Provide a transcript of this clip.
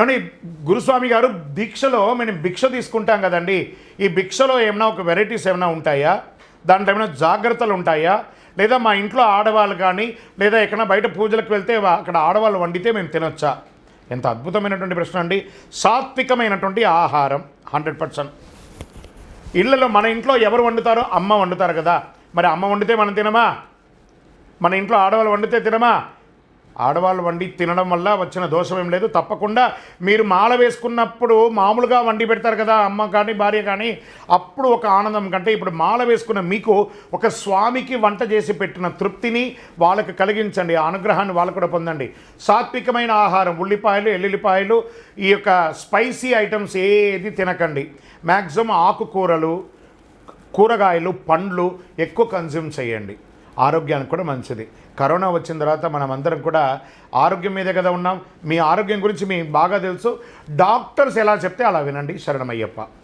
ఏమంటే గురుస్వామి గారు దీక్షలో మేము భిక్ష తీసుకుంటాం కదండి. ఈ భిక్షలో ఏమైనా ఒక వెరైటీస్ ఏమైనా ఉంటాయా? దాంట్లో ఏమైనా జాగ్రత్తలు ఉంటాయా? లేదా మా ఇంట్లో ఆడవాళ్ళు కానీ లేదా ఎక్కడైనా బయట పూజలకు వెళ్తే అక్కడ ఆడవాళ్ళు వండితే మేము తినొచ్చా? ఎంత అద్భుతమైనటువంటి ప్రశ్న అండి. సాత్వికమైనటువంటి ఆహారం హండ్రెడ్ పర్సెంట్. ఇళ్ళలో మన ఇంట్లో ఎవరు వండుతారో అమ్మ వండుతారు కదా. మరి అమ్మ వండితే మనం తినమా? మన ఇంట్లో ఆడవాళ్ళు వండితే తినమా? ఆడవాళ్ళు వండి తినడం వల్ల వచ్చిన దోషం ఏం లేదు. తప్పకుండా మీరు మాల వేసుకున్నప్పుడు మామూలుగా వండి పెడతారు కదా అమ్మ కానీ భార్య కానీ అప్పుడు ఒక ఆనందం కంటే ఇప్పుడు మాల వేసుకున్న మీకు ఒక స్వామికి వంట చేసి పెట్టిన తృప్తిని వాళ్ళకి కలిగించండి ఆ అనుగ్రహాన్ని వాళ్ళు కూడా పొందండి. సాత్వికమైన ఆహారం ఉల్లిపాయలు ఎల్లుల్లిపాయలు ఈ యొక్క స్పైసీ ఐటమ్స్ ఏది తినకండి. మ్యాక్సిమం ఆకుకూరలు కూరగాయలు పండ్లు ఎక్కువ కన్జ్యూమ్ చేయండి. ఆరోగ్యానికి కూడా మంచిది. కరోనా వచ్చిన తర్వాత మనం అందరం కూడా ఆరోగ్యం మీదే కదా ఉన్నాం. మీ ఆరోగ్యం గురించి మీ బాగా తెలుసు. డాక్టర్స్ ఎలా చెప్తే అలా వినండి. శరణమయ్యప్ప.